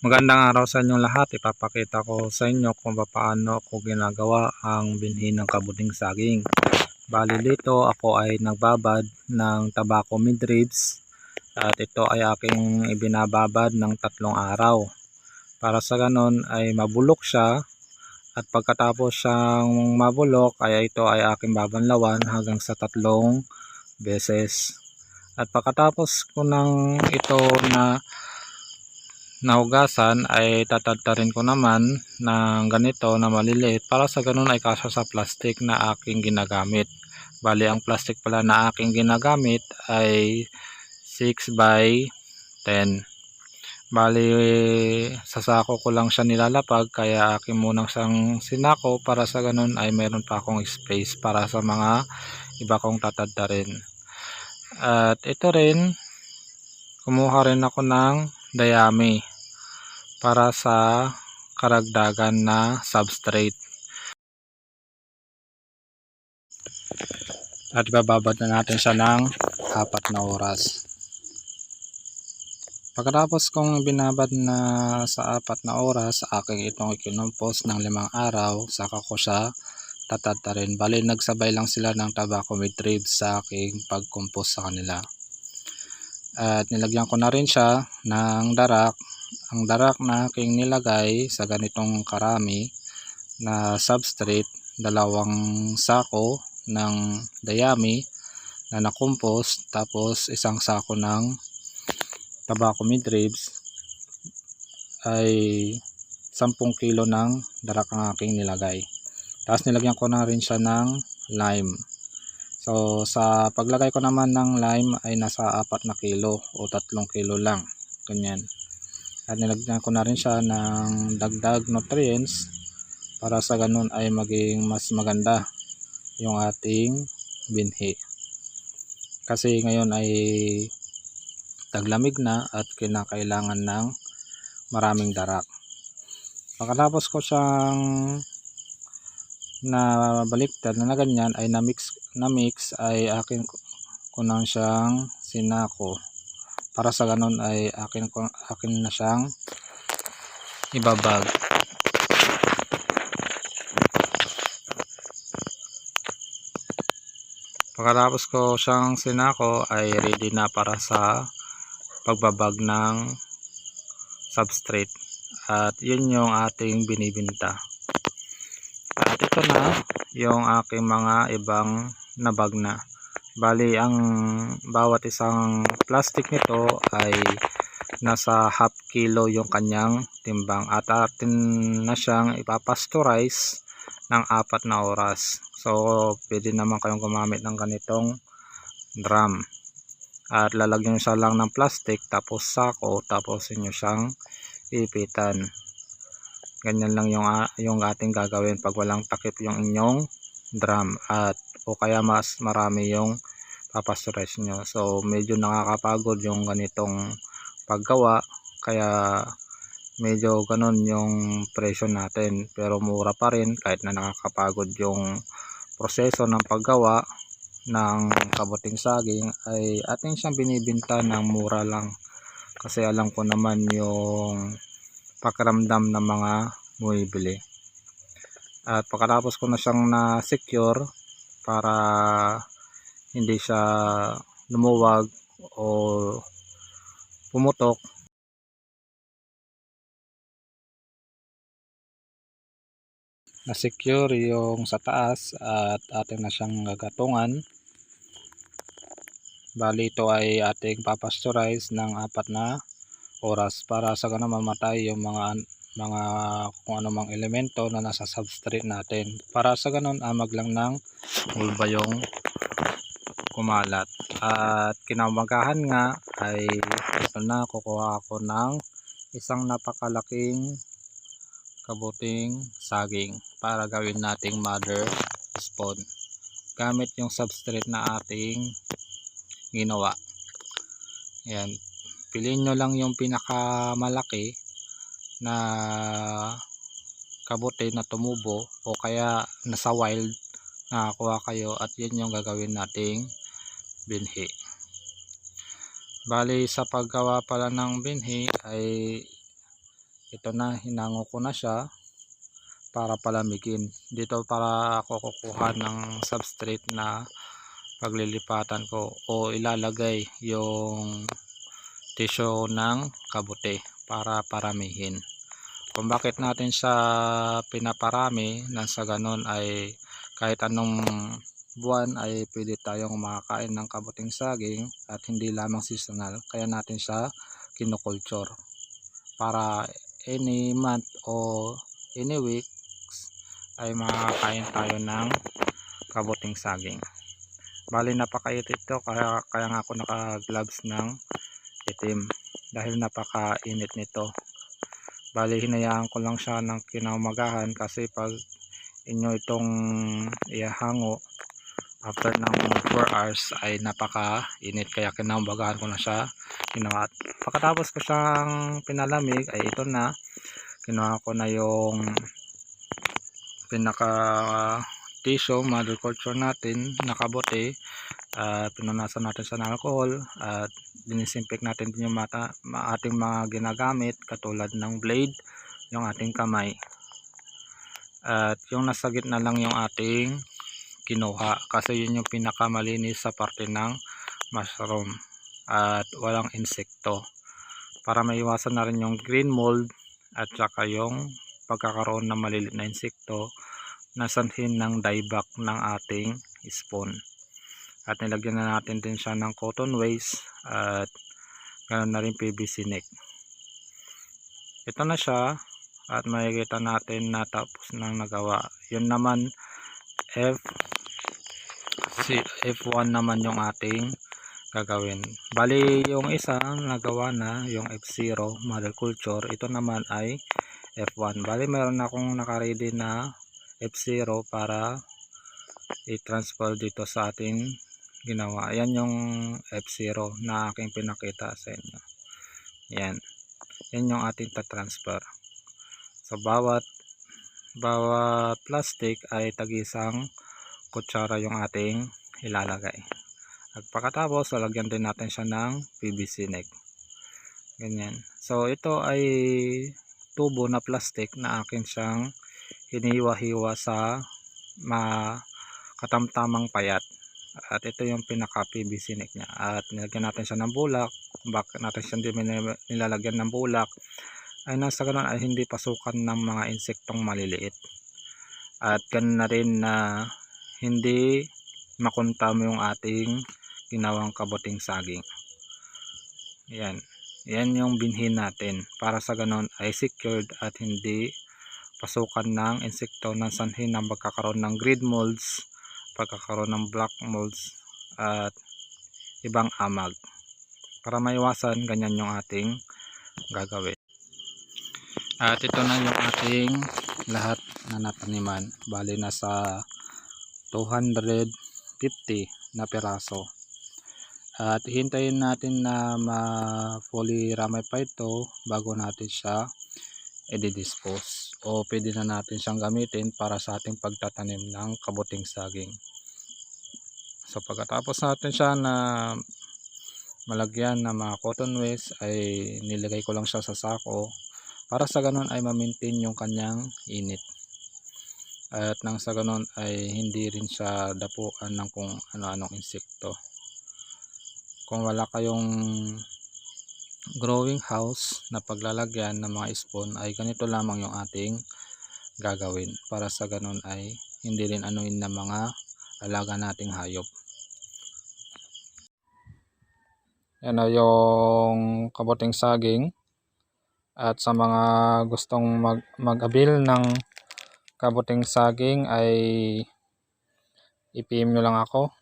Magandang araw sa inyong lahat. Ipapakita ko sa inyo kung paano ko ginagawa ang binhi ng kabuting saging. Bali dito ako ay nagbabad ng tobacco midribs at ito ay aking ibinababad ng tatlong araw. Para sa ganon ay mabulok siya at pagkatapos siyang mabulok ay ito ay aking babanlawan hanggang sa tatlong beses. At pagkatapos ko ng ito na nahugasan ay tatadtarin ko naman ng ganito na maliliit para sa ganun ay kasya sa plastic na aking ginagamit. Bali ang plastic pala na aking ginagamit ay 6 by 10. Bali sa sako ko lang siya nilalapag kaya akin munang siyang sinako para sa ganun ay meron pa akong space para sa mga iba kong tatadtarin. At ito rin kumuha rin ako ng dayami para sa karagdagan na substrate. At ibababad na natin siya ng apat na oras. Pagkatapos kong binabad na sa apat na oras, aking itong ikinumpos ng limang araw, saka ko siya tatadtarin. Bali, nagsabay lang sila ng tobacco midribs sa aking pagkumpos sa kanila. At nilagyan ko na rin siya ng darak. Ang darak na aking nilagay sa ganitong karami na substrate, dalawang sako ng dayami na nakumpos tapos isang sako ng tobacco midribs ay 10 kilo ng darak ang aking nilagay. Tapos nilagyan ko na rin siya ng lime. So sa paglagay ko naman ng lime ay nasa 4 na kilo o 3 kilo lang. Ganyan. At nilagyan ko na rin siya ng dagdag nutrients para sa ganun ay maging mas maganda yung ating binhi. Kasi ngayon ay taglamig na at kinakailangan ng maraming darak. Pagkatapos ko siyang na baliktad na, na ganyan ay na mix na mix ay akin ko nang siyang sinako para sa ganun ay akin akin na siyang ibabag. Pagkatapos ko siyang sinako ay ready na para sa pagbabag ng substrate. At yun yung ating binibinta. At ito na yung aking mga ibang nabag na bali ang bawat isang plastic nito ay nasa half kilo yung kanyang timbang at atin na siyang ipapastorize ng apat na oras. So pwede naman kayong gumamit ng ganitong drum. At lalagyan siya lang ng plastic tapos sako tapos inyo siyang ipitan. Ganyan lang yung, yung ating gagawin pag walang takip yung inyong drum. At o kaya mas marami yung papasturize nyo. So medyo nakakapagod yung ganitong paggawa. Kaya medyo ganun yung presyo natin. Pero mura pa rin kahit na nakakapagod yung proseso ng paggawa ng kabuting saging ay ating siyang binibinta ng mura lang. Kasi alam ko naman yung pakiramdam ng mga bumibili. At pagkatapos ko na siyang na secure para hindi siya lumuwag o pumutok. Na secure yung sa taas at ating na siyang gagatungan bali ito ay ating papasturize ng apat na oras para sa ganun mamatay yung mga mga kung ano mang elemento na nasa substrate natin. Para sa ganun amag lang ng ulba yung kumalat. At kinamagahan nga ay ito na kukuha ako ng isang napakalaking kabuting saging para gawin nating mother spawn gamit yung substrate na ating ginawa. Yan piliin nyo lang yung pinakamalaki na kabuti na tumubo o kaya nasa wild nakakuha kayo at yun yung gagawin nating binhi. Bali sa paggawa pala ng binhi ay ito na hinango ko na siya para palamigin. Dito para ako kukuha ng substrate na paglilipatan ko o ilalagay yung tissue ng kabuti para paramihin kung bakit natin siya pinaparami nang sa ganun ay kahit anong buwan ay pwede tayong makakain ng kabuting saging at hindi lamang seasonal. Kaya natin siya kinoculture para any month o any weeks ay makakain tayo ng kabuting saging. Bali napakait ito. Kaya, kaya nga ako naka gloves ng itim. Dahil napakainit nito bali hinayaan ko lang siya ng kinaumagahan kasi pag inyo itong ihahango after ng 4 hours ay napaka init kaya kinaumagahan ko na siya ginawa. At pagkatapos ko siyang pinalamig ay ito na kinuha ko na yung pinaka tissue mother culture natin nakabote at pinunasan natin sa alcohol at dinisimpik natin din yung mata, ma- ating mga ginagamit katulad ng blade yung ating kamay. At yung nasa gitna lang yung ating kinuha kasi yun yung pinakamalinis sa parte ng mushroom at walang insekto. Para maiwasan na rin yung green mold at saka yung pagkakaroon ng maliliit na insekto na sanhin ng dieback ng ating spoon at nilagyan na natin din siya ng cotton waste at ganoon na rin PVC neck ito na siya at makikita natin na tapos nang nagawa. Yun naman F si F1 naman yung ating gagawin. Bali yung isa nagawa na yung F0 model culture. Ito naman ay F1 bali meron akong nakaready na F0 para i-transfer dito sa ating ginawa. Ayan yung F0 na aking pinakita sa inyo. Yan yan yung ating ta-transfer. So bawat bawat plastic ay tagisang kutsara yung ating ilalagay. At pagkatapos lalagyan din natin siya ng PVC neck. Ganyan. So ito ay tubo na plastic na akin siyang hiniwa-hiwa sa makatamtamang payat at ito yung pinaka PVC neck niya. At nilagyan natin siya ng bulak. Bakit natin siya nilalagyan ng bulak ay nasa ganun ay hindi pasukan ng mga insektong maliliit. At ganun na rin na hindi makuntam yung ating ginawang kabuting saging. Yan. Yan yung binhin natin. Para sa ganun ay secured at hindi pasukan ng insekto ng sanhin ng pagkakaroon ng grid molds pagkakaroon ng black molds at ibang amag para maiwasan ganyan yung ating gagawin. At ito na yung ating lahat na nataniman. Bali nasa 250 na piraso. At hintayin natin na ma fully ramify ito bago natin siya i-dispose o pwede na natin siyang gamitin para sa ating pagtatanim ng kabuting saging. So pagkatapos natin siya na malagyan ng mga cotton waste ay nilagay ko lang siya sa sako para sa ganun ay ma-maintain yung kanyang init. At nang sa ganun ay hindi rin siya dapuan ng kung ano-anong insekto. Kung wala kayong growing house na paglalagyan ng mga spoon ay ganito lamang yung ating gagawin. Para sa ganun ay hindi rin anuin ng mga alaga nating hayop. Yan na yung kabuting saging? At sa mga gustong mag mag-abil ng kabuting saging ay i-PM nyo lang ako.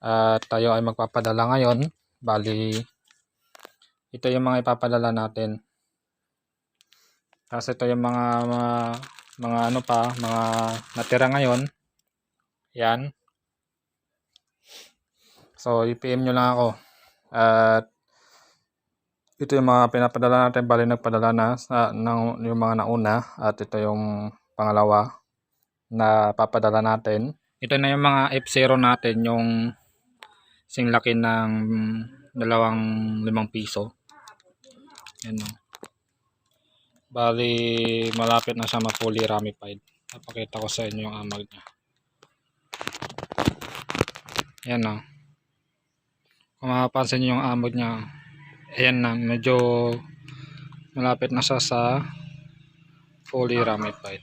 At tayo ay magpapadala ngayon. Bali ito yung mga ipapadala natin. Kasi ito yung mga mga, mga ano pa mga natira ngayon. Yan. So i-PM nyo lang ako. At ito yung mga pinapadala natin. Bali nagpadala na sa ng, yung mga nauna. At ito yung pangalawa na papadala natin. Ito na yung mga F0 natin yung singlaki ng dalawang limang piso yan o Bali, malapit na siya ma-fully ramified. Napakita ko sa inyo yung amag niya. Ayan na. Kung mapapansin niyo yung amag niya, ayan na, medyo malapit na siya sa fully ramified.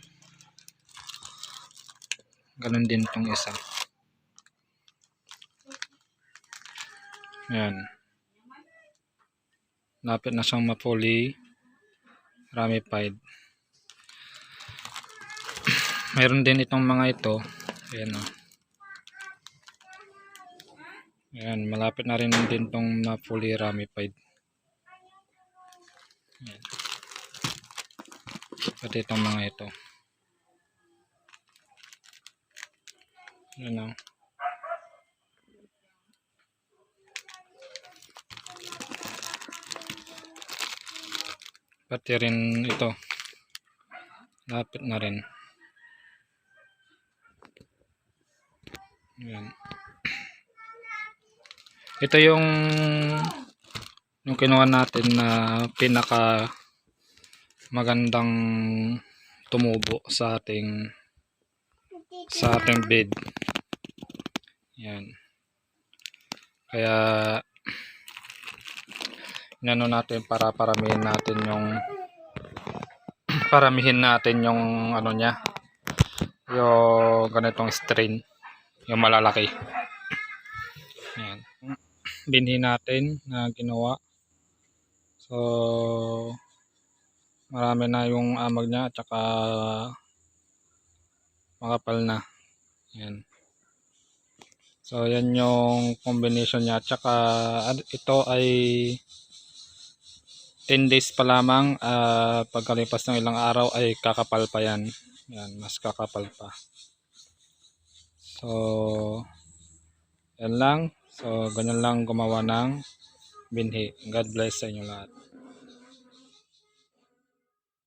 Ganun din tong isa. Ayan. Lapit na siyang ma-fully ramified. Mayroon din itong mga ito. Ayan o. Ayan, malapit na rin din itong ma-fully ramified. Ayan. Pati itong mga ito. Ayan o. Pati rin ito. Lapit na rin. Ayan. Ito yung yung kinuha natin na pinaka magandang tumubo sa ating sa ating bed. Yan. Kaya inano natin para paramihin natin yung paramihin natin yung ano niya yung ganitong strain yung malalaki. Yan binhi natin na ginawa. So marami na yung amag niya at saka makapal na. Yan so yan yung combination niya. At saka ito ay 10 days pa lamang ah pagkalipas ng ilang araw ay kakapal pa yan. Yan mas kakapal pa. So yan lang. So ganyan lang gumawa ng binhi. God bless sa inyo lahat